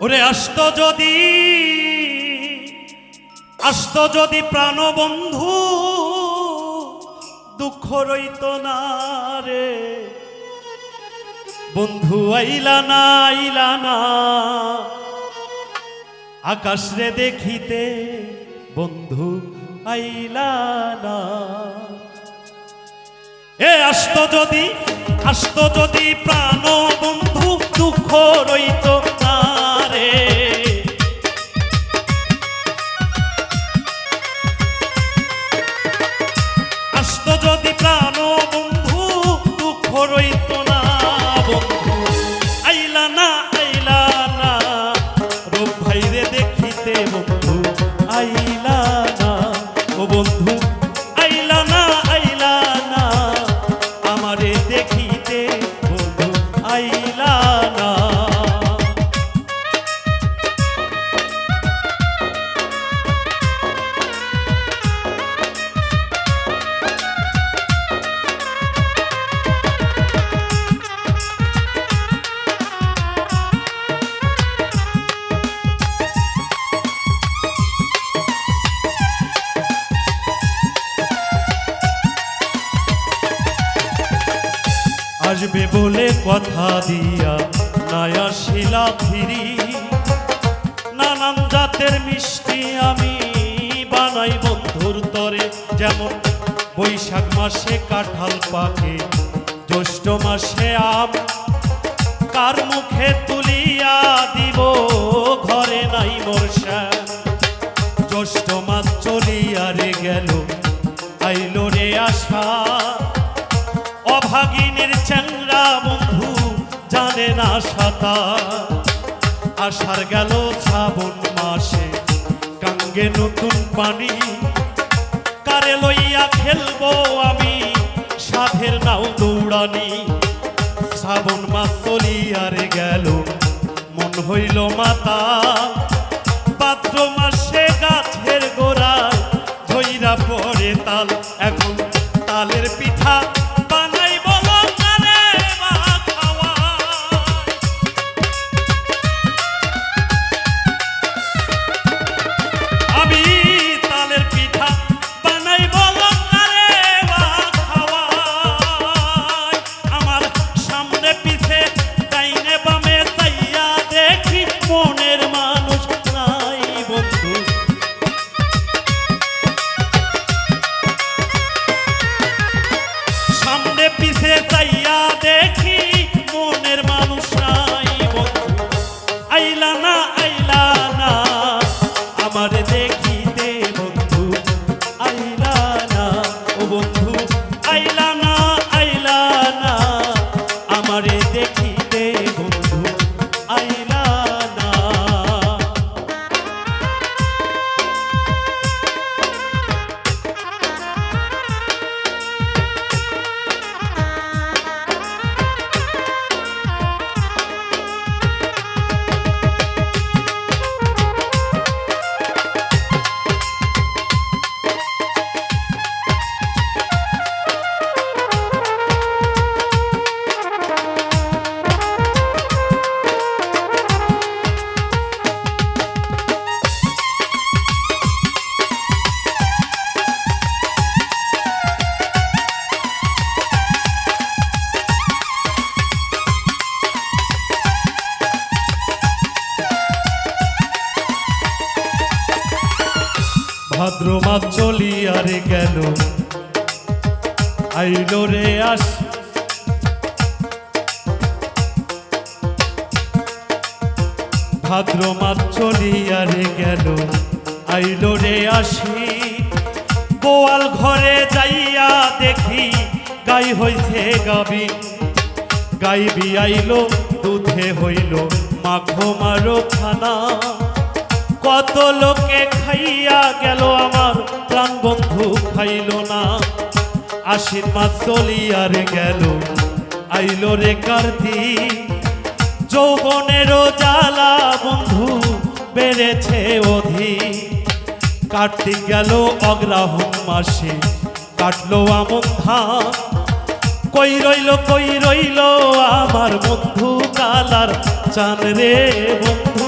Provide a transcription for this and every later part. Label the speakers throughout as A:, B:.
A: ওরে আসত যদি আসত যদি প্রাণবন্ধু, দুঃখ রইত না রে। বন্ধু আইলা না আইলা না। আকাশ রে দেখিতে বন্ধু আইলা না। এ আসত যদি আসত যদি প্রাণ বন্ধু দুঃখ রইত না রে আসত যদি প্রাণ বন্ধু, দুঃখ রইত আইলা না আইলা না, রূপ ভাইরে দেখিতে বন্ধু। আইলা না, ও বন্ধু। আসবে বলে কথা দিয়া নায়া শিলা ফিরি। নানান জাতের মিষ্টি আমি বানাই বন্ধুর তরে, যেমন বৈশাখ মাসে কাঁঠাল পাকে, জ্যৈষ্ঠ মাসে আম। কার মুখে তুলিয়া দিব, ঘরে নাই বর্ষা। জ্যৈষ্ঠ মাস চলিয়া রে গেল, আইলো রে আশা। অভাগিনীর চ্যাংরা বন্ধু জানে না সাঁতার। আষাঢ় গেল শ্রাবণ মাসে গাঙ্গে নতুন পানি। কারে লইয়া খেলব আমি সাধের নাও দৌড়ানি। শ্রাবণ মাস চলিয়ারে গেল, মন হইল মাতা। পাত্র মাসে গাছের গোড়ায় ধইরা পরে তাল। ভাদ্র মাস চলিয়ারে গেল। আইলো রে আস। ভাদ্র মাস চলিয়ারে গেল। আইলো রে আসি। বোয়াল ঘরে যাইয়া দেখি, গাই হইছে গাবি। গাই বিয়াইলো দুধে হইল, মাখো মারো খানা। কত লোকে খাইয়া গেল আমার প্রাণ, বন্ধু খাইল না। আশির মাস চলিয়ার গেল, আইলো রে কার্তি। যৌবনেরও জ্বালা, বন্ধু, বেড়েছে অধি কার্তিক গেল অগ্রাহণ মাসে, কাটলো আমন ধান। কই রইল কই রইল আমার বন্ধু কালার চান রে বন্ধু।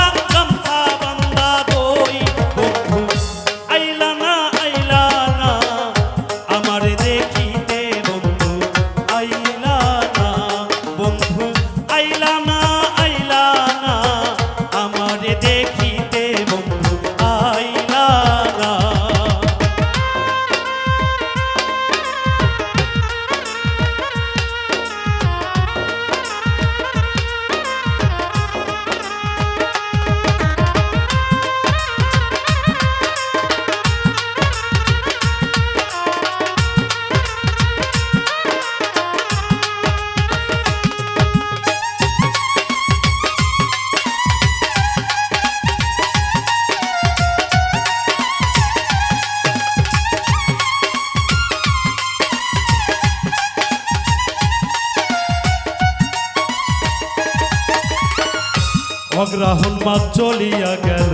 A: অগ্রহণ মাস চলিয়া গেল,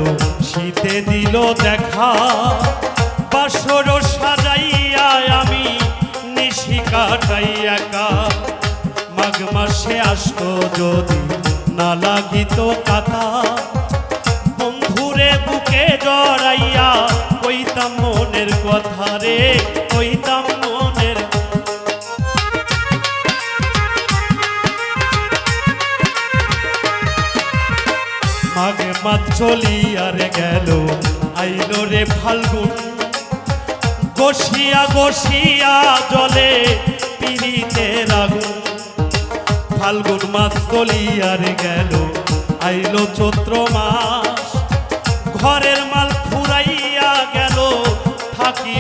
A: শীতে দিল দেখা। বাসর সাজাইয়া আমি নিশি কাটাই একা। মাঘ মাসে আসতো যদি না লাগিত কাতা বন্ধুরে বুকে জড়াইয়া কইতাম মনের কথা রে কইতাম মাঘে মাছ চলিয়ার গেল। আইলো রে ফাল্গুন। গসিয়া গসিয়া জলে পিড়িতে আগুন ফাল্গুন মাস চলিয়ার গেল। আইলো চৈত্র মাস। ঘরের মাল ফুরাইয়া গেল। থাকি